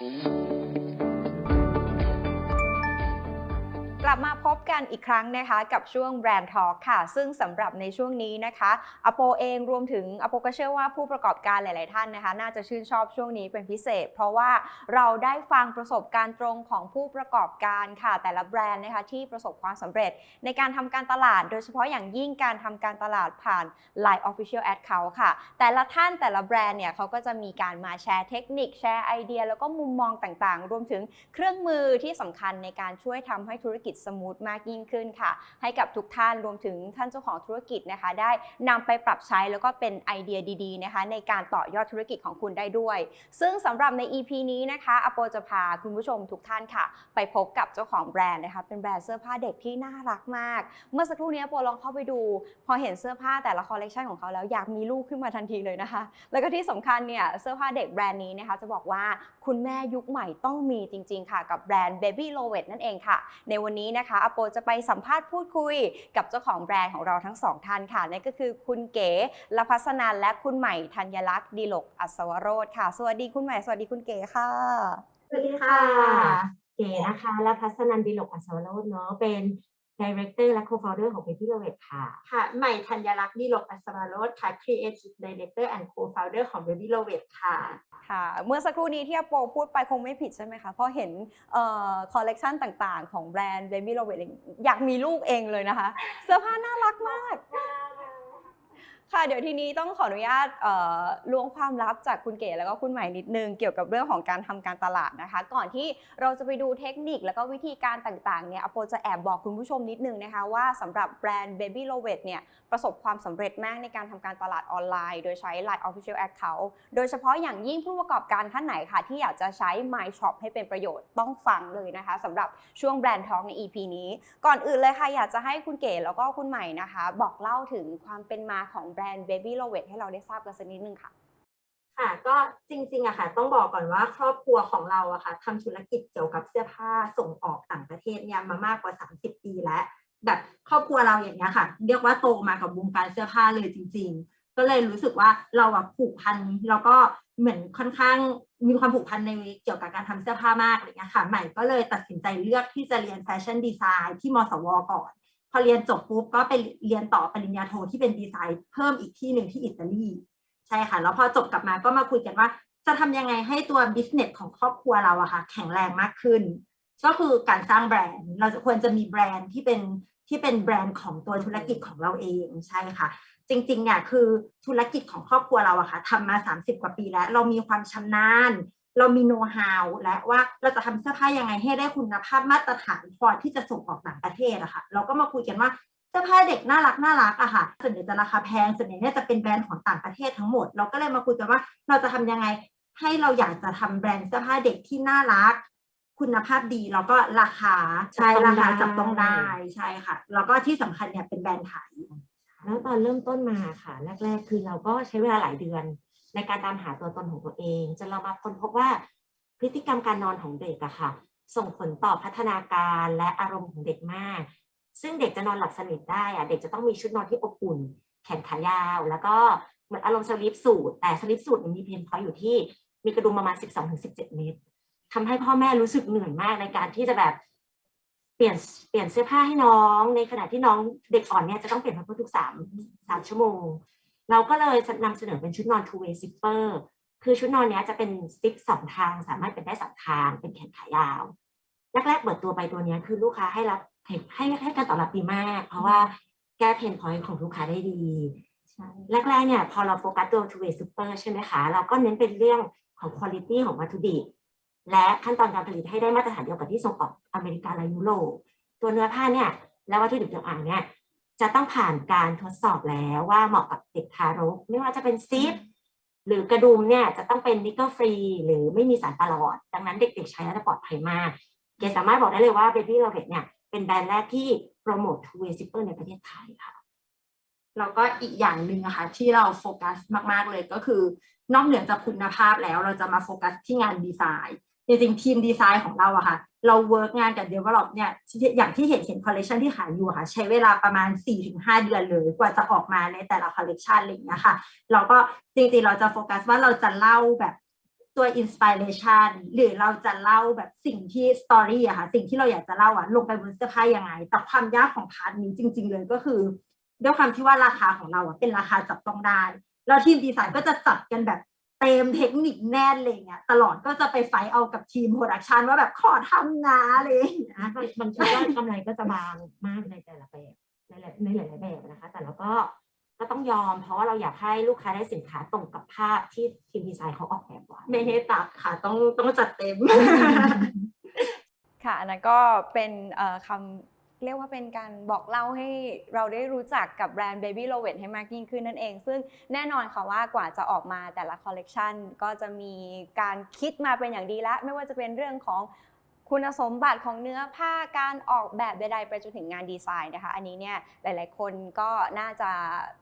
กลับมา บกันอีกครั้งนะคะกับช่วงแบรนด์ทอ l k ค่ะ ซึ่งสำหรับในช่วงนี้นะคะอโปเองรวมถึงอโปก็เชื่อว่าผู้ประกอบการหลาย ๆ ท่านนะคะ น่าจะชื่นชอบช่วงนี้เป็นพิเศษ เพราะว่าเราได้ฟังประสบการณ์ตรงของผู้ประกอบการค่ะ แต่ละแบรนด์นะคะที่ประสบความสำเร็จในการทำการตลาด โดยเฉพาะอย่างยิ่งการทำการตลาดผ่าน Line Official Account ค่ะ แต่ละท่านแต่ละแบรนด์เนี่ยเขาก็จะมีการมาแชร์เทคนิคแชร์ไอเดีย แล้วก็มุมมองต่าง ๆ รวมถึงเครื่องมือที่สำคัญในการช่วยทำให้ธุรกิจสมูทมากยิ่งขึ้นค่ะ ให้กับทุกท่านรวมถึงท่านเจ้าของธุรกิจนะคะ ได้นำไปปรับใช้แล้วก็เป็นไอเดียดีๆนะคะ ในการต่อยอดธุรกิจของคุณได้ด้วย ซึ่งสำหรับใน EP นี้นะคะอโปจะพาคุณผู้ชมทุกท่านค่ะ ไปพบกับเจ้าของแบรนด์นะคะเป็นแบรนด์เสื้อผ้าเด็กที่น่ารักมาก เมื่อสักครู่นี้โปลองเข้าไปดู พอเห็นเสื้อผ้าแต่ละคอลเลกชันของเขาแล้วอยากมีลูกขึ้นมาทันทีเลยนะคะ แล้วก็ที่สำคัญเนี่ยเสื้อผ้าเด็กแบรนด์นี้นะคะจะบอกว่าคุณแม่ยุคใหม่ต้องมีจริง ๆ ค่ะ กับแบรนด์ Baby l o v e t นั่นเองค่ะ ในวันนี้นะคะอโปจะไปสัมภาษณ์พูดคุยกับเจ้าของแบรนด์ของเราทั้งสองท่านค่ะนั่นก็คือคุณเก๋ละพัสนันและคุณใหม่ธัญลักษณ์ดีลกอัศวโรธค่ะ สวัสดีคุณใหม่ สวัสดีคุณเก๋ค่ะ สวัสดีค่ะ เก๋นะคะและพัฒนันดีลกอัศวโรธเนาะเป็น Director และ Co-founder ของ Baby l o v e t ค่ะ ค่ะ ใหม่ธัญลักษณ์ดีลกอัศวรสค่ะ Creative Director and Co-founder ของ Baby l o v e t ค่ะ ค่ะ เมื่อสักครู่นี้ที่อาโปพูดไปคงไม่ผิดใช่ไหมคะ เพราะเห็นคอลเลกชันต่างๆ ของแบรนด์ Baby l o v e t อยากมีลูกเองเลยนะคะ เสื้อผ้าน่ารักมาก ค่ะเดี๋ยวทีนี้ต้องขออนุญาตล้วงความลับจากคุณเก๋แล้วก็คุณใหม่นิดนึงเกี่ยวกับเรื่องของการทำการตลาดนะคะ ก่อนที่เราจะไปดูเทคนิคแล้วก็วิธีการต่างๆเนี่ยอโปจะแอบบอกคุณผู้ชมนิดนึงนะคะว่าสำหรับแบรนด์ Baby l o v e t เนี่ยประสบความสำเร็จมากในการทำการตลาดออนไลน์ โดยใช้ Line Official Account โดยเฉพาะอย่างยิ่งผู้ประกอบการท่านไหนค่ะที่อยากจะใช้ My Shop ให้เป็นประโยชน์ต้องฟังเลยนะคะสำหรับช่วงแบรนด์ทองใน EP นี้ ก่อนอื่นเลยค่ะอยากจะให้คุณเก๋แล้วก็คุณใหม่นะคะ บอกเล่าถึงความเป็นมาของรนด์ Baby l o v e t ให้เราได้ทราบกันสักนิดนึงค่ะ ค่ะก็จริงๆอะค่ะ ต้องบอกก่อนว่าครอบครัวของเราอะค่ะทำธุรกิจเกี่ยวกับเสื้อผ้าส่งออกต่างประเทศเนี่ยมามากกว่า 30 ปีแล้ว แบบครอบครัวเราอย่างเงี้ยค่ะ เรียกว่าโตมากับวงการเสื้อผ้าเลยจริง ๆก็เลยรู้สึกว่าเราอะผูกพันแล้วก็เหมือนค่อนข้างมีความผูกพันในเกี่ยวกับการทำเสื้อผ้ามากอะไรเงี้ยค่ะ ใหม่ก็เลยตัดสินใจเลือกที่จะเรียนแฟชั่นดีไซน์ที่มสวก่อน พอเรียนจบปุ๊บก็ไปเรียนต่อปริญญาโทที่เป็นดีไซน์เพิ่มอีกที่หนึ่งที่อิตาลีใช่ค่ะ แล้วพอจบกลับมาก็มาคุยกันว่า จะทำยังไงให้ตัวบิสเนสของครอบครัวเราอะค่ะ แข็งแรงมากขึ้น ก็คือการสร้างแบรนด์ เราจะควรจะมีแบรนด์ที่เป็นที่เป็นแบรนด์ของตัวธุรกิจของเราเองใช่ค่ะ จริงๆเนี่ยคือธุรกิจของครอบครัวเราอะค่ะทำมา 30 กว่าปีแล้ว เรามีความชำนาญ เรามีโน้ตฮาวและว่าเราจะทำเสื้อผ้ายังไงให้ได้คุณภาพมาตรฐานพอที่จะส่งออกต่างประเทศอะค่ะ เราก็มาคุยกันว่าเสื้อผ้าเด็กน่ารักน่ารักอะค่ะส่วนใหญ่จะราคาแพงส่วนใหญ่เนี่ยจะเป็นแบรนด์ของต่างประเทศทั้งหมด เราก็เลยมาคุยกันว่าเราจะทำยังไง ให้เราอยากจะทำแบรนด์เสื้อผ้าเด็กที่น่ารัก คุณภาพดีแล้วก็ราคาใช่จับต้องราคาได้จับต้องได้ใช่ค่ะ แล้วก็ที่สำคัญเนี่ยเป็นแบรนด์ไทยแล้วตอนเริ่มต้นมาค่ะแรก ๆ คือเราก็ใช้เวลาหลายเดือน ในการตามหาตัวตนของตัวเองจนเรามาค้นพบว่าพฤติกรรมการนอนของเด็กอะค่ะ ส่งผลต่อพัฒนาการและอารมณ์ของเด็กมาก ซึ่งเด็กจะนอนหลับสนิทได้อะเด็กจะต้องมีชุดนอนที่อบอุ่น แขนขายาว แล้วก็เหมือนอารมณ์สลิปสูทแต่สลิปสูทเนี่ยมีเพนพอยอยู่ที่มีกระดุมประมาณ 12-17 เมตรทำให้พ่อแม่รู้สึกเหนื่อยมากในการที่จะแบบเปลี่ยนเปลี่ยนเสื้อผ้าให้น้อง ในขณะที่น้องเด็กอ่อนเนี่ยจะต้องเปลี่ยนผ้าทุกสามสามชั่วโมง เราก็เลยนำเสนอเป็นชุดนอน two way zipper คือชุดนอนเนี้ยจะเป็นซิปสองทาง สามารถเป็นได้สองทาง เป็นแขนขายาวแรกๆเปิดตัวไปตัวเนี้ยคือลูกค้าให้รับให้ให้ให้การตอบรับดีมาก เพราะว่าแก้เพนพอยต์ของลูกค้าได้ดีแรกๆเนี่ยพอเราโฟกัสตัว two way super ใช่ไหมคะเราก็เน้นเป็นเรื่องของ quality ของวัตถุดิบและขั้นตอนการผลิตให้ได้มาตรฐานเดียวกับที่ส่งออกอเมริกาและยุโรปตัวเนื้อผ้าเนี่ยและวัตถุดิบต่างๆเนี่ย จะต้องผ่านการทดสอบแล้วว่าเหมาะกับเด็กทารก ไม่ว่าจะเป็นซิปหรือกระดุมเนี่ยจะต้องเป็นนิกเกิลฟรีหรือไม่มีสารประหลอด ดังนั้นเด็กๆใช้แล้วจะปลอดภัยมาก เกสามารถบอกได้เลยว่า Baby l o v e t เนี่ยเป็นแบรนด์แรกที่โปรโมท two way zipper ในประเทศไทยค่ะแล้วก็อีกอย่างหนึ่งอะค่ะที่เราโฟกัสมาก ๆ เลยก็คือนอกเหนือจากคุณภาพแล้วเราจะมาโฟกัสที่งานดีไซน์จริงๆทีมดีไซน์ของเราอะค่ะ เราเวิร์กงานกับ develop เนี่ยอย่างที่เห็นเห็นคอลเลคชันที่ขายอยู่ค่ะ ใช้เวลาประมาณ 4-5 เดือนเลยกว่าจะออกมาในแต่ละคอลเลคชันอะไรอย่างเงี้ยค่ะ เราก็จริงๆเราจะโฟกัสว่าเราจะเล่าแบบตัวอินสปิเรชันหรือเราจะเล่าแบบสิ่งที่สตอรี่อะค่ะสิ่งที่เราอยากจะเล่าอะลงไปบนเสื้อผ้ายังไง แต่ความยากของพาร์ทนี้จริง ๆ เลยก็คือ ด้วยความที่ว่าราคาของเราอะเป็นราคาจับต้องได้แล้วทีมดีไซน์ก็จะจัดกันแบบ เต็มเทคนิคแน่นเลยเงี้ยตลอดก็จะไปไฟท์เอากับทีมโปรดักชันว่าแบบขอทำนะอะไรอย่างเลยนะมันมันคิดว่ากำไรก็จะบางมากในแต่ละแบบในหลายในหลายๆแบบนะคะ แต่เราก็ก็ต้องยอมเพราะว่าเราอยากให้ลูกค้าได้สินค้าตรงกับภาพที่ทีมดีไซน์เขาออกแบบไว้ไม่ให้ตัดค่ะต้องต้องจัดเต็มค่ะอันนั้นก็เป็นเอ่อคำ เรียกว่าเป็นการบอกเล่าให้เราได้รู้จักกับแบรนด์ Baby l o v e t ให้มากยิ่งขึ้นนั่นเอง ซึ่งแน่นอนค่ะว่ากว่าจะออกมาแต่ละคอลเลกชันก็จะมีการคิดมาเป็นอย่างดีแล้ว ไม่ว่าจะเป็นเรื่องของ คุณสมบัติของเนื้อผ้าการออกแบบใดๆไปจนถึงงานดีไซน์นะคะ อันนี้เนี่ยหลายๆ คนก็น่าจะ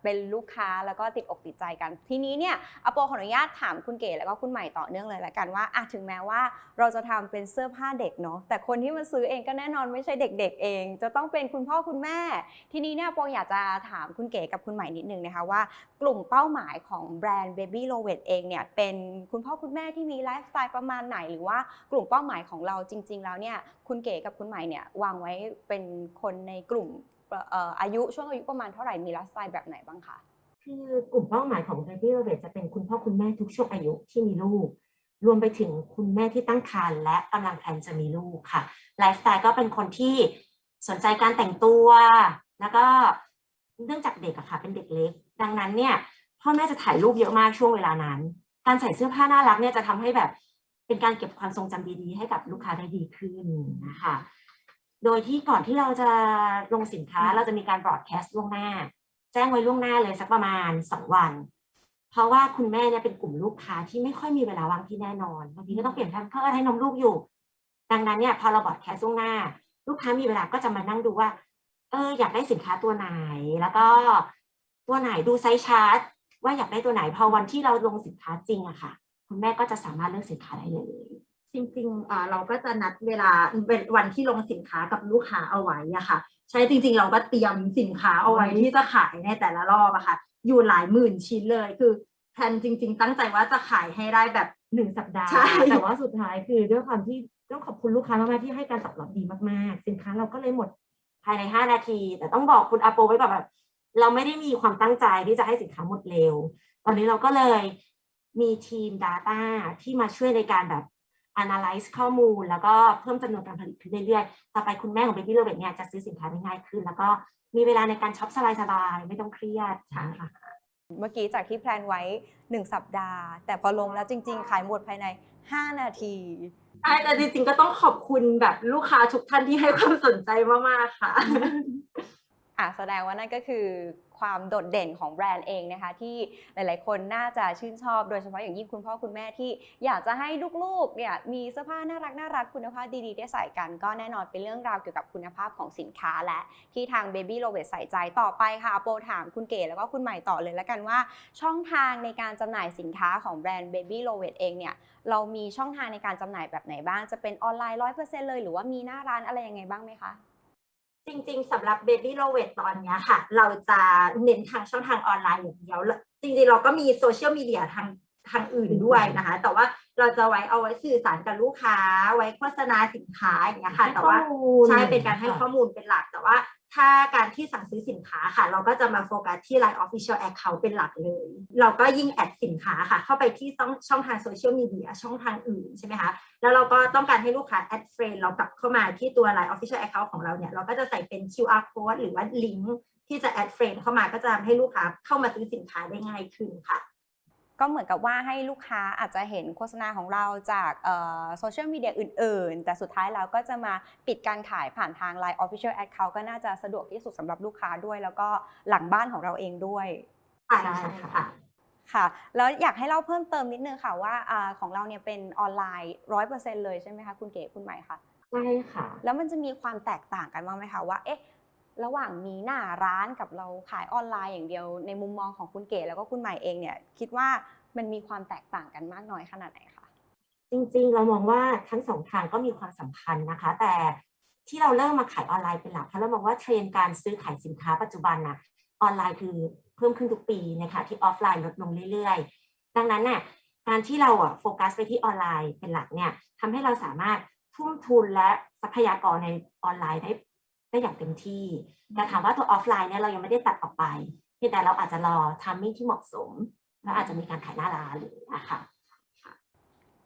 เป็นลูกค้าแล้วก็ติดอกติดใจกัน ทีนี้เนี่ยอโปขออนุญาตถามคุณเก๋แล้วก็คุณใหม่ต่อเนื่องเลยละกันว่าอะถึงแม้ว่าเราจะทำเป็นเสื้อผ้าเด็กเนาะแต่คนที่มาซื้อเองก็แน่นอนไม่ใช่เด็ก ๆ เอง จะต้องเป็นคุณพ่อคุณแม่ ทีนี้เนี่ยโปอยากจะถามคุณเก๋กับคุณใหม่นิดนึงนะคะว่า กลุ่มเป้าหมายของแบรนด์ Baby l o v e t เองเนี่ยเป็นคุณพ่อคุณแม่ที่มีไลฟ์สไตล์ประมาณไหนหรือว่ากลุ่มเป้าหมายของเราจริงๆ แล้วเนี่ยคุณเก๋กับคุณใหม่เนี่ยวางไว้เป็นคนในกลุ่มอายุช่วงอายุประมาณเท่าไหร่มีไลฟ์สไตล์แบบไหนบ้างคะคือกลุ่มเป้าหมายของ Baby r o b e t จะเป็นคุณพ่อคุณแม่ทุกช่วงอายุที่มีลูก รวมไปถึงคุณแม่ที่ตั้งครรภ์และกำลังแพลนจะมีลูกค่ะไลฟ์สไตล์ก็เป็นคนที่สนใจการแต่งตัว แล้วก็เนื่องจากเด็กอะค่ะ เป็นเด็กเล็ก ดังนั้นเนี่ยพ่อแม่จะถ่ายรูปเยอะมากช่วงเวลานั้น การใส่เสื้อผ้าน่ารักเนี่ยจะทำให้แบบ เป็นการเก็บความทรงจำดีๆ ให้กับลูกค้าได้ดีขึ้นนะคะ โดยที่ก่อนที่เราจะลงสินค้าเราจะมีการบรอดแคสต์ล่วงหน้า แจ้งไว้ล่วงหน้าเลยสักประมาณสองวัน เพราะว่าคุณแม่เนี่ยเป็นกลุ่มลูกค้าที่ไม่ค่อยมีเวลาว่างที่แน่นอนบางทีก็ต้องเปลี่ยนแพมเพิร์สให้นมลูกอยู่ ดังนั้นเนี่ยพอเราบอดแคสต์ล่วงหน้า ลูกค้ามีเวลาก็จะมานั่งดูว่า เอออยากได้สินค้าตัวไหน แล้วก็ตัวไหนดูไซส์ชาร์ตว่าอยากได้ตัวไหนพอวันที่เราลงสินค้าจริงอะค่ะ คุณแม่ก็จะสามารถเลือกสินค้าได้เลยจริงๆอ่าเราก็จะนัดเวลาวันที่ลงสินค้ากับลูกค้าเอาไว้อะค่ะ ใช่จริง ๆ เราก็เตรียมสินค้าเอาไว้ที่จะขายในแต่ละรอบอะค่ะ อยู่หลายหมื่นชิ้นเลยคือแพลนจริง ๆ ตั้งใจว่าจะขายให้ได้แบบหนึ่งสัปดาห์ใช่แต่ว่าสุดท้ายคือด้วยความที่ต้องขอบคุณลูกค้ามากๆที่ให้การตอบรับดีมากๆ สินค้าเราก็เลยหมดภายใน 5 นาที แต่ต้องบอกคุณอาโปไว้ก่อนแบบเราไม่ได้มีความตั้งใจที่จะให้สินค้าหมดเร็ว ตอนนี้เราก็เลย มีทีม Data ที่มาช่วยในการแบบ analyze ข้อมูล แล้วก็เพิ่มจำนวนการผลิตขึ้นเรื่อยๆ ต่อไปคุณแม่ของ Baby r o b e t เนี่ยจะซื้อสินค้าได้ง่ายขึ้น แล้วก็มีเวลาในการช็อปสบายๆไม่ต้องเครียดใช่ค่ะเมื่อกี้จากที่แพลนไว้ 1 สัปดาห์ แต่พอลงแล้วจริง ๆ ขายหมดภายใน 5 นาทีใช่แต่จริงๆก็ต้องขอบคุณแบบลูกค้าทุกท่านที่ให้ความสนใจมากๆค่ะอะแสดงว่านั่นก็คือ ความโดดเด่นของแบรนด์เองนะคะที่หลายๆ คนน่าจะชื่นชอบโดยเฉพาะอย่างยิ่งคุณพ่อคุณแม่ที่อยากจะให้ลูกๆเนี่ยมีเสื้อผ้าน่ารักน่ารักคุณภาพดีๆ ได้ใส่กัน ก็แน่นอนเป็นเรื่องราวเกี่ยวกับคุณภาพของสินค้าและที่ทาง Baby l o v e t ใส่ใจต่อไปค่ะโปรถามคุณเก๋แล้วก็คุณใหม่ต่อเลยแล้วกันว่า ช่องทางในการจำหน่ายสินค้าของแบรนด์ Baby l o v e t เองเนี่ยเรามีช่องทางในการจำหน่ายแบบไหนบ้างจะเป็นออนไลน์100%เลย หรือว่ามีหน้าร้านอะไรยังไงบ้างไหมคะ จริงๆสำหรับ Baby l o v e t ตอนเนี้ยค่ะ เราจะเน้นทางช่องทางออนไลน์อย่างเดียวแล้วจริงๆ เราก็มีโซเชียลมีเดียทางทางอื่นด้วยนะคะ แต่ว่าเราจะไว้เอาไว้สื่อสารกับลูกค้า ไว้โฆษณาสินค้าอย่างเงี้ยค่ะให้แต่ว่าข้อมูลใช่เป็นการให้ค่ะข้อมูลเป็นหลักแต่ว่า ถ้าการที่สั่งซื้อสินค้าค่ะ เราก็จะมาโฟกัสที่ Line Official Account เป็นหลักเลย เราก็ยิ่งแอดสินค้าค่ะ เข้าไปที่ช่องช่องทางโซเชียลมีเดียช่องทางอื่นใช่ไหมคะแล้วเราก็ต้องการให้ลูกค้าแอดเฟรนเรากลับเข้ามาที่ตัว Line Official Account ของเราเนี่ย เราก็จะใส่เป็น QR code หรือว่าลิงก์ที่จะแอดเฟรนเข้ามาก็จะทำให้ลูกค้าเข้ามาซื้อสินค้าได้ง่ายขึ้นค่ะ ก็เหมือนกับว่าให้ลูกค้าอาจจะเห็นโฆษณาของเราจากโซเชียลมีเดียอื่น ๆ แต่สุดท้ายเราก็จะมาปิดการขายผ่านทาง Line Official Account ก็น่าจะสะดวกที่สุดสำหรับลูกค้าด้วย แล้วก็หลังบ้านของเราเองด้วยใช่ใช่ใช่ค่ะค่ะค่ะ แล้วอยากให้เล่าเพิ่มเติมนิดนึงค่ะว่าอาของเราเนี่ยเป็นออนไลน์ร้อยเปอร์เซ็นต์เลยใช่ไหมคะคุณเก๋คุณใหม่คะใช่ค่ะ แล้วมันจะมีความแตกต่างกันบ้างไหมคะว่าเอ๊ะ ระหว่างมีหน้าร้านกับเราขายออนไลน์อย่างเดียว ในมุมมองของคุณเก๋แล้วก็คุณใหม่เองเนี่ยคิดว่ามันมีความแตกต่างกันมากน้อยขนาดไหนคะจริงๆ เรามองว่าทั้งสองทางก็มีความสำคัญนะคะ แต่ที่เราเริ่มมาขายออนไลน์เป็นหลักเพราะเรามองว่าเทรนด์การซื้อขายสินค้าปัจจุบันนะออนไลน์คือเพิ่มขึ้นทุกปีนะคะที่ออฟไลน์ลดลงเรื่อยๆ ดังนั้นน่ะการที่เราอะโฟกัสไปที่ออนไลน์เป็นหลักเนี่ยทำให้เราสามารถทุ่มทุนและทรัพยากรในออนไลน์ได้ ได้อย่างเต็มที่ แต่ถามว่าตัวออฟไลน์เนี่ยเรายังไม่ได้ตัดออกไปเพียงแต่เราอาจจะรอทามมิ่งที่เหมาะสม แล้วอาจจะมีการขายหน้าร้านหรือนะคะ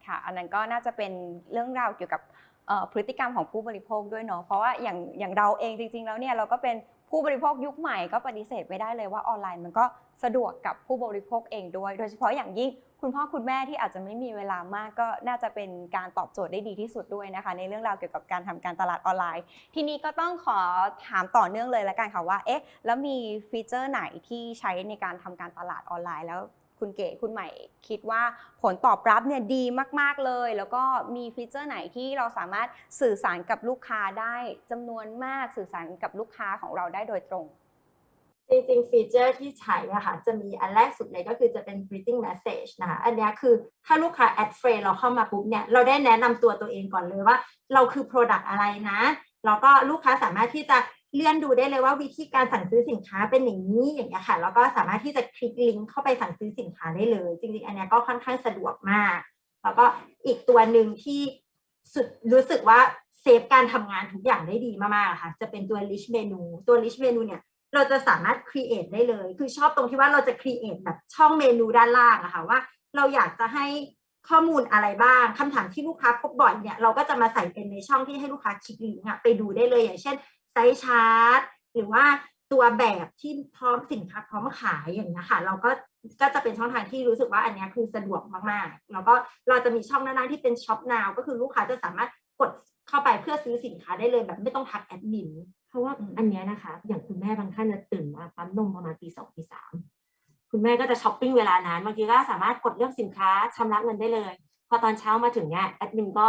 ค่ะ อันนั้นก็น่าจะเป็นเรื่องราวเกี่ยวกับเอ่อพฤติกรรมของผู้บริโภคด้วยเนาะ เพราะว่าอย่างอย่างเราเองจริง ๆ แล้วเนี่ยเราก็เป็นผู้บริโภคยุคใหม่ก็ปฏิเสธไม่ได้เลยว่าออนไลน์มันก็สะดวกกับผู้บริโภคเองด้วย โดยเฉพาะอย่างยิ่ง คุณพ่อคุณแม่ที่อาจจะไม่มีเวลามากก็น่าจะเป็นการตอบโจทย์ได้ดีที่สุดด้วยนะคะ ในเรื่องราวเกี่ยวกับการทำการตลาดออนไลน์ ทีนี้ก็ต้องขอถามต่อเนื่องเลยละกันค่ะว่าเอ๊ะแล้วมีฟีเจอร์ไหนที่ใช้ในการทำการตลาดออนไลน์ แล้วคุณเก๋คุณใหม่คิดว่าผลตอบรับเนี่ยดีมาก ๆเลย แล้วก็มีฟีเจอร์ไหนที่เราสามารถสื่อสารกับลูกค้าได้จำนวนมากสื่อสารกับลูกค้าของเราได้โดยตรง จริงๆ ฟีเจอร์ที่ใช้อะคะ จะมีอันแรกสุดเลยก็คือจะเป็น greeting message นะคะ อันนี้คือถ้าลูกค้า add friend เราเข้ามาปุ๊บเนี่ย เราได้แนะนำตัวตัวเองก่อนเลยว่า เราคือ product อะไรนะ แล้วก็ลูกค้าสามารถที่จะเลื่อนดูได้เลยว่าวิธีการสั่งซื้อสินค้าเป็นอย่างนี้อย่างเงี้ยค่ะ แล้วก็สามารถที่จะคลิกลิงก์เข้าไปสั่งซื้อสินค้าได้เลย จริงๆ อันนี้ก็ค่อนข้างสะดวกมาก แล้วก็อีกตัวหนึ่งที่สุดรู้สึกว่าเซฟการทำงานทุกอย่างได้ดีมากๆค่ะ จะเป็นตัว list menu ตัว list menu เนี่ย เราจะสามารถ create ได้เลย คือชอบตรงที่ว่าเราจะ create แบบช่องเมนูด้านล่างอะค่ะว่าเราอยากจะให้ข้อมูลอะไรบ้างคำถามที่ลูกค้าพบบ่อยเนี่ยเราก็จะมาใส่เป็นในช่องที่ให้ลูกค้าคลิกลิงก์ไปดูได้เลยอย่างเช่นไซส์ชาร์ตหรือว่าตัวแบบที่พร้อมสินค้าพร้อมขายอย่างนี้ค่ะ เราก็ก็จะเป็นช่องทางที่รู้สึกว่าอันนี้คือสะดวกมากๆ แล้วก็เราจะมีช่องด้านล่างที่เป็นช็อปนาวก็คือลูกค้าจะสามารถกดเข้าไปเพื่อซื้อสินค้าได้เลยแบบไม่ต้องทักแอดมิน เพราะว่าอันนี้นะคะ อย่างคุณแม่บางท่านจะตื่นมาปั๊มนมประมาณตีสองตีสามคุณแม่ก็จะช้อปปิ้งเวลานั้นบางทีก็สามารถกดเลือกสินค้าชำระเงินได้เลย พอตอนเช้ามาถึงเนี่ยแอดมินก็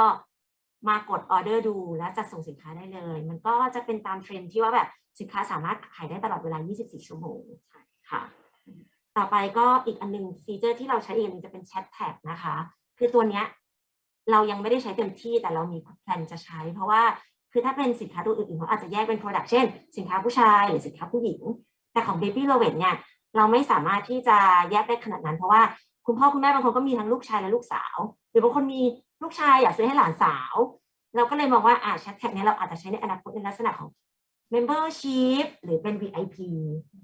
มากดออเดอร์ดูและจัดส่งสินค้าได้เลย มันก็จะเป็นตามเทรนที่ว่าแบบสินค้าสามารถขายได้ตลอดเวลา 24 ชั่วโมงใช่ค่ะ ต่อไปก็อีกอันหนึงฟีเจอร์ที่เราใช้อีกอันหนึงจะเป็นแชทแท็กนะคะ คือตัวเนี้ยเรายังไม่ได้ใช้เต็มที่แต่เรามีแพลนจะใช้ เพราะว่า คือถ้าเป็นสินค้าตัวอื่นๆเขาอาจจะแยกเป็น Product เช่น สินค้าผู้ชายหรือสินค้าผู้หญิง แต่ของ Baby l o v e t เนี่ยเราไม่สามารถที่จะแยกได้ขนาดนั้น เพราะว่าคุณพ่อคุณแม่บางคนก็มีทั้งลูกชายและลูกสาว หรือบางคนมีลูกชายอยากซื้อให้หลานสาว เราก็เลยมองว่าอ่าแชทแท็กนี้เราอาจจะใช้ในอนาคตในลักษณะของ membership หรือเป็น VIP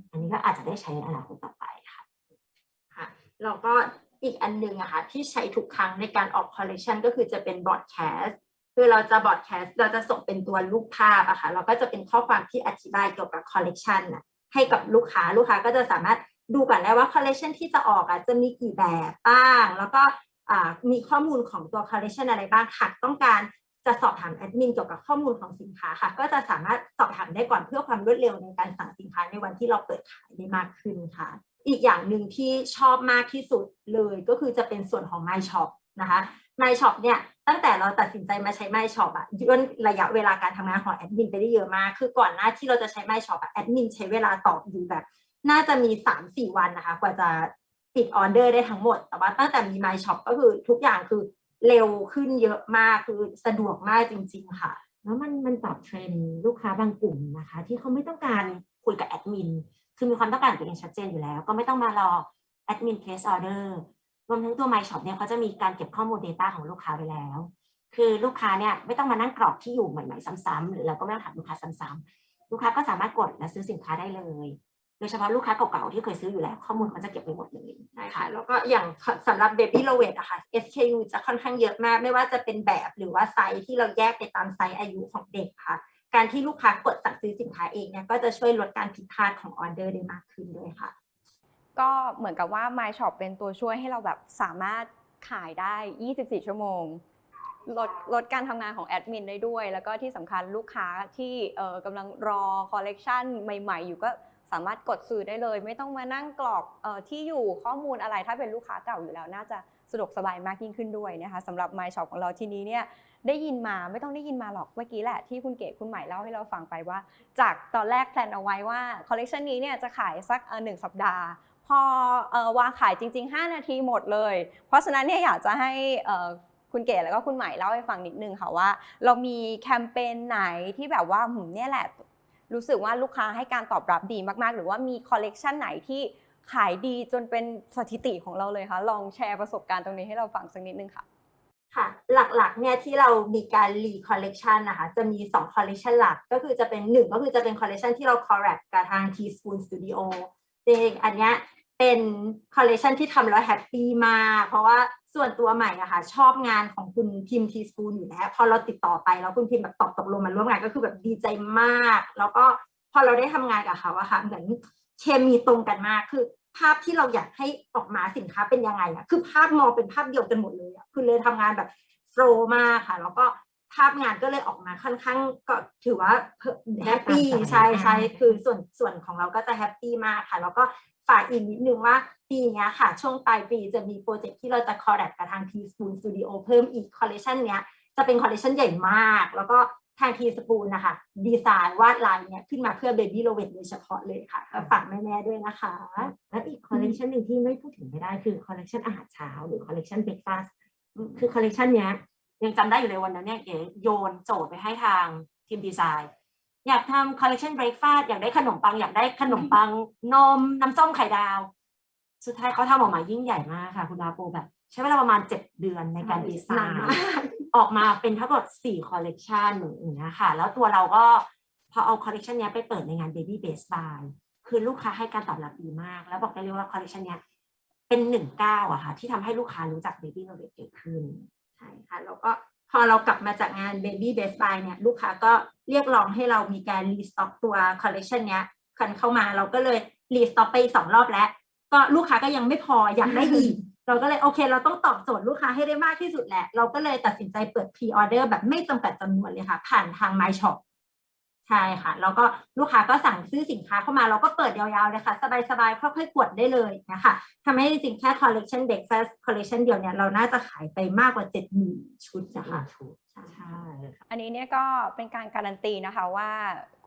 อันนี้ก็อาจจะได้ใช้ในอนาคตต่อไปค่ะค่ะแล้วก็อีกอันหนึ่งอะค่ะที่ใช้ทุกครั้งในการออกคอลเลคชันก็คือจะเป็นบอดแคสต์ คือเราจะบอดแคสต์เราจะส่งเป็นตัวรูปภาพอะค่ะเราก็จะเป็นข้อความที่อธิบายเกี่ยวกับคอลเลคชันอะให้กับลูกค้าลูกค้าก็จะสามารถดูก่อนได้ว่าคอลเลคชันที่จะออกอะจะมีกี่แบบบ้าง แล้วก็มีข้อมูลของตัวคอลเลคชันอะไรบ้างหากต้องการจะสอบถามแอดมินเกี่ยวกับข้อมูลของสินค้าค่ะ ก็จะสามารถสอบถามได้ก่อนเพื่อความรวดเร็วในการสั่งสินค้าในวันที่เราเปิดขายได้มากขึ้นค่ะ อีกอย่างหนึ่งที่ชอบมากที่สุดเลยก็คือจะเป็นส่วนของ My Shop นะคะ My Shop เนี่ย ตั้งแต่เราตัดสินใจมาใช้ My Shop อะย่นระยะเวลาการทำงานของแอดมินไปได้เยอะมาก คือก่อนหน้าที่เราจะใช้ My Shop อะแอดมินใช้เวลาตอบอยู่แบบ น่าจะมี3-4วันนะคะ กว่าจะปิดออเดอร์ได้ทั้งหมด แต่ว่าตั้งแต่มี My Shop ก็คือทุกอย่างคือเร็วขึ้นเยอะมากคือสะดวกมากจริง ๆ ค่ะ แล้วมันมันตอบเทรนด์ลูกค้าบางกลุ่มนะคะ ที่เขาไม่ต้องการคุยกับแอดมินคือมีความต้องการตัวเองชัดเจนอยู่แล้ว ก็ไม่ต้องมารอแอดมิน place order ร รวมทั้งตัว My Shop เนี่ยเขาจะมีการเก็บข้อมูล Data ของลูกค้าไว้แล้ว คือลูกค้าเนี่ยไม่ต้องมานั่งกรอกที่อยู่ใหม่ๆซ้ำๆหรือเราก็ไม่ต้องถามลูกค้าซ้ำๆลูกค้าก็สามารถกดและซื้อสินค้าได้เลยโดยเฉพาะลูกค้าเก่าๆที่เคยซื้ออยู่แล้ว ข้อมูลเขาจะเก็บไว้หมดเลยใช่ค่ะแล้วก็อย่างสำหรับ Baby l o v e t อะค่ะ SKU จะค่อนข้างเยอะมาก ไม่ว่าจะเป็นแบบหรือว่าไซส์ที่เราแยกไปตามไซส์อายุของเด็กค่ะ การที่ลูกค้ากดสั่งซื้อสินค้าเองเนี่ยก็จะช่วยลดการผิดพลาดของออเดอร์ได้มากขึ้นด้วยค่ะ ก็เหมือนกับว่า My Shop เป็นตัวช่วยให้เราแบบสามารถขายได้ 24 ชั่วโมง ลดลดการทำงานของแอดมินได้ด้วย แล้วก็ที่สำคัญลูกค้าที่กำลังรอคอลเลกชันใหม่ ๆ อยู่ก็สามารถกดซื้อได้เลย ไม่ต้องมานั่งกรอกออที่อยู่ข้อมูลอะไรถ้าเป็นลูกค้าเก่าอยู่แล้ว น่าจะสะดวกสบายมากยิ่งขึ้นด้วยนะคะสำหรับ My Shop ของเราที่นี้เนี่ยได้ยินมาไม่ต้องได้ยินมาหรอกเมื่อกี้แหละที่คุณเก๋คุณใหม่เล่าให้เราฟังไปว่า จากตอนแรกแพลนเอาไว้ว่าคอลเลกชันนี้เนี่ยจะขายสักหนึ่งสัปดาห์ พอออวางขายจริง ๆ 5 นาทีหมดเลย เพราะฉะนั้นเนี่ยอยากจะให้คุณเก๋แล้วก็คุณใหม่เล่าให้ฟังนิดนึงค่ะว่า เรามีแคมเปญไหนที่แบบว่าหืมเนี่ยแหละ รู้สึกว่าลูกค้าให้การตอบรับดีมากๆ หรือว่ามีคอลเลกชันไหนที่ขายดีจนเป็นสถิติของเราเลยคะลองแชร์ประสบการณ์ตรงนี้ให้เราฟังสักนิดนึงค่ะค่ะ หลักๆเนี่ยที่เรามีการรีคอลเลกชันนะคะ จะมี2คอลเลกชันหลักก็คือจะเป็นหนึ่งก็คือจะเป็นคอลเลกชันที่เราคอร์เรปกับทาง Teaspoon Studio จริงอันเนี้ย เป็นคอลเลกชันที่ทำแล้วแฮปปี้มาก เพราะว่าส่วนตัวใหม่อะค่ะ ชอบงานของคุณพิมพ์ Teaspoon อยู่แล้วพอเราติดต่อไปแล้วคุณพิมพ์แบบตอบตกลงมาร่วมงานก็คือแบบดีใจมาก แล้วก็พอเราได้ทำงานกับเขาอะค่ะเหมือนเคมีตรงกันมากคือภาพที่เราอยากให้ออกมาสินค้าเป็นยังไงอะคือภาพมองเป็นภาพเดียวกันหมดเลยอะคือเลยทำงานแบบโฟลว์มากค่ะ แล้วก็ภาพงานก็เลยออกมาค่อนข้างก็ถือว่าแฮปปี้ได้ตามสถานใช่ใช่การณ์คือส่วนส่วนของเราก็จะแฮปปี้มากค่ะ แล้วก็ ฝากอีกนิดนึงว่าปีนี้ค่ะ ช่วงปลายปีจะมีโปรเจกต์ที่เราจะคอร์ดกับทาง T-Spoon Studio เพิ่มอีกคอลเลคชันเนี้ยจะเป็นคอลเลคชันใหญ่มาก แล้วก็ทาง Teaspoon นะคะดีไซน์วาดลายเนี้ยขึ้นมาเพื่อ Baby l o v e t โดยเฉพาะเลยค่ะฝากแม่ๆด้วยนะคะ และอีกคอลเลกชันหนึ่งที่ไม่พูดถึงไม่ได้คือคอลเลกชันอาหารเช้าหรือคอลเลกชันเบรกฟาสต์คือคอลเลกชันเนี้ยยังจำได้อยู่เลยวันนั้นเนี่ยเก๋โยนโจทย์ไปให้ทางทีมดีไซน์ อยากทำคอลเลกชันเบรกฟาสต์อยากได้ขนมปัง อยากได้ขนมปัง นม น้ำส้มไข่ดาว สุดท้ายเขาทำออกมายิ่งใหญ่มากค่ะ คุณลาโปแบบ ใช้เวลาประมาณเจ็ดเดือนในการดีไซนานน์มากออกมาเป็นทั้งหมดสี่คอลเลกชันอย่างเงี้ยค่ะ แล้วตัวเราก็พอเอาคอลเลกชันเนี้ยไปเปิดในงาน Baby Base Buy คือลูกค้าให้การตอบรับดีมาก แล้วบอกได้เลยว่าคอลเลกชันเนี้ยเป็นหนึ่งก้าวอะค่ะ ที่ทำให้ลูกค้ารู้จัก Baby l o v e t เกิดขึ้นใช่ค่ะแล้วก็ พอเรากลับมาจากงาน Baby Best Buy เนี่ยลูกค้าก็เรียกร้องให้เรามีการรีสต็อกตัวคอลเล t ชันเนี้ยคันเข้ามาเราก็เลยรีสต็อกไปสองรอบแล้ว ก็ลูกค้าก็ยังไม่พออยากได้อีก เราก็เลยโอเค เราต้องตอบโจทย์ลูกค้าให้ได้มากที่สุดแหละ เราก็เลยตัดสินใจเปิดพรีออเดอร์แบบไม่จำกัดจำนวนเลยค่ะ ผ่านทาง My Shop ใช่ค่ะ แล้วก็ลูกค้าก็สั่งซื้อสินค้าเข้ามาเราก็เปิดยาวๆเลยค่ะ สบายๆค่อยๆกดได้เลยนะคะทำให้จริงๆแค่ collection breakfast collection เดียวเนี่ยเราน่าจะขายไปมากกว่า7 0,000ชุดนะคะชุดใช่ใช่ค่ะอันนี้เนี่ยก็เป็นการการันตีนะคะว่า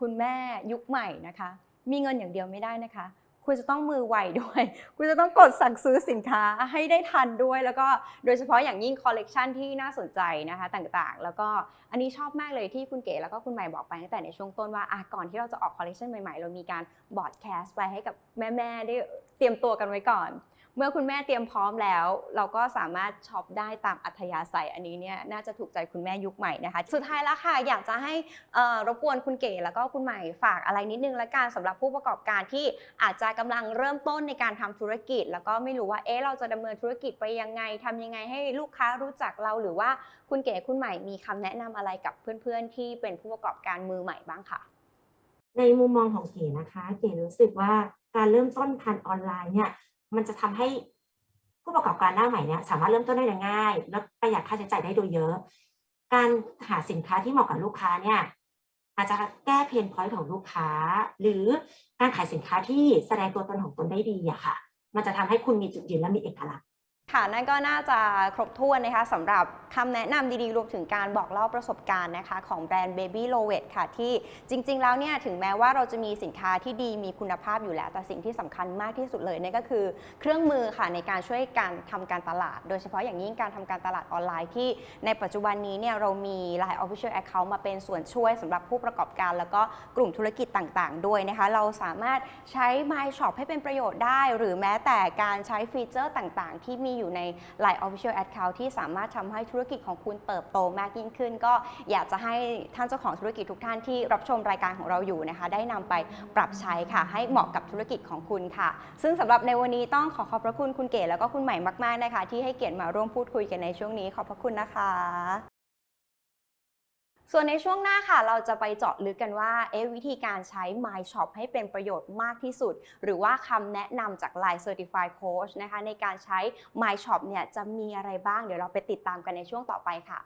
คุณแม่ยุคใหม่นะคะ มีเงินอย่างเดียวไม่ได้นะคะ คุณจะต้องมือไวด้วย คุณจะต้องกดสั่งซื้อสินค้าให้ได้ทันด้วย แล้วก็โดยเฉพาะอย่างยิ่งคอลเลกชันที่น่าสนใจนะคะต่างๆ แล้วก็อันนี้ชอบมากเลยที่คุณเก๋แล้วก็คุณใหม่บอกไปตั้งแต่ในช่วงต้นว่าก่อนที่เราจะออกคอลเลกชันใหม่ๆ เรามีการบอดแคสต์ไปให้กับแม่ๆได้เตรียมตัวกันไว้ก่อน เมื่อคุณแม่เตรียมพร้อมแล้ว เราก็สามารถช็อปได้ตามอัธยาศัยอันนี้เนี่ยน่าจะถูกใจคุณแม่ยุคใหม่นะคะ สุดท้ายแล้วค่ะอยากจะให้รบกวนคุณเก๋แล้วก็คุณใหม่ฝากอะไรนิดนึงละกันสำหรับผู้ประกอบการที่อาจจะกำลังเริ่มต้นในการทำธุรกิจ แล้วก็ไม่รู้ว่าเอ๊ะเราจะดำเนินธุรกิจไปยังไงทำยังไงให้ลูกค้ารู้จักเราหรือว่าคุณเก๋คุณใหม่มีคำแนะนำอะไรกับเพื่อนๆ ที่เป็นผู้ประกอบการมือใหม่บ้างค่ะ ในมุมมองของเก๋นะคะ เก๋รู้สึกว่าการเริ่มต้นทางออนไลน์เนี่ย มันจะทำให้ผู้ประกอบการหน้าใหม่เนี่ยสามารถเริ่มต้นได้อย่างง่ายลดประหยัดค่าใช้จ่ายได้โดยเยอะ การหาสินค้าที่เหมาะกับลูกค้าเนี่ยอาจจะแก้เพนพอยต์ของลูกค้า หรือการขายสินค้าที่แสดงตัวตนของตนได้ดีอะค่ะ มันจะทำให้คุณมีจุดยืนและมีเอกลักษณ์ ค่ะนั่นก็น่าจะครบถ้วนนะคะสำหรับคำแนะนำดีๆ รวมถึงการบอกเล่าประสบการณ์นะคะของแบรนด์ Baby l o v e t ค่ะ ที่จริง ๆ แล้วเนี่ยถึงแม้ว่าเราจะมีสินค้าที่ดีมีคุณภาพอยู่แล้ว แต่สิ่งที่สำคัญมากที่สุดเลยนั่นก็คือเครื่องมือค่ะในการช่วยการทำการตลาด โดยเฉพาะอย่างยิ่งการทำการตลาดออนไลน์ที่ในปัจจุบันนี้เนี่ยเรามี Line Official Account มาเป็นส่วนช่วยสำหรับผู้ประกอบการ แล้วก็กลุ่มธุรกิจต่างๆ ด้วยนะคะเราสามารถใช้ My Shop ให้เป็นประโยชน์ได้ หรือแม้แต่การใช้ฟีเจอร์ต่าง ๆ ที่มีอยู่ใน Line Official Account ที่สามารถทำให้ธุรกิจของคุณเติบโตมากยิ่งขึ้น ก็อยากจะให้ท่านเจ้าของธุรกิจทุกท่านที่รับชมรายการของเราอยู่นะคะ ได้นำไปปรับใช้ค่ะ ให้เหมาะกับธุรกิจของคุณค่ะ ซึ่งสำหรับในวันนี้ต้องขอขอบพระคุณคุณเก๋แล้วก็คุณใหม่มากๆนะคะ ที่ให้เกียรติมาร่วมพูดคุยกันในช่วงนี้ขอบพระคุณนะคะ ส่วนในช่วงหน้าค่ะ เราจะไปเจาะลึกกันว่าเอ๊ะวิธีการใช้ My Shop ให้เป็นประโยชน์มากที่สุด หรือว่าคำแนะนำจาก Line Certified Coach นะคะ ในการใช้ My Shop เนี่ยจะมีอะไรบ้าง เดี๋ยวเราไปติดตามกันในช่วงต่อไปค่ะ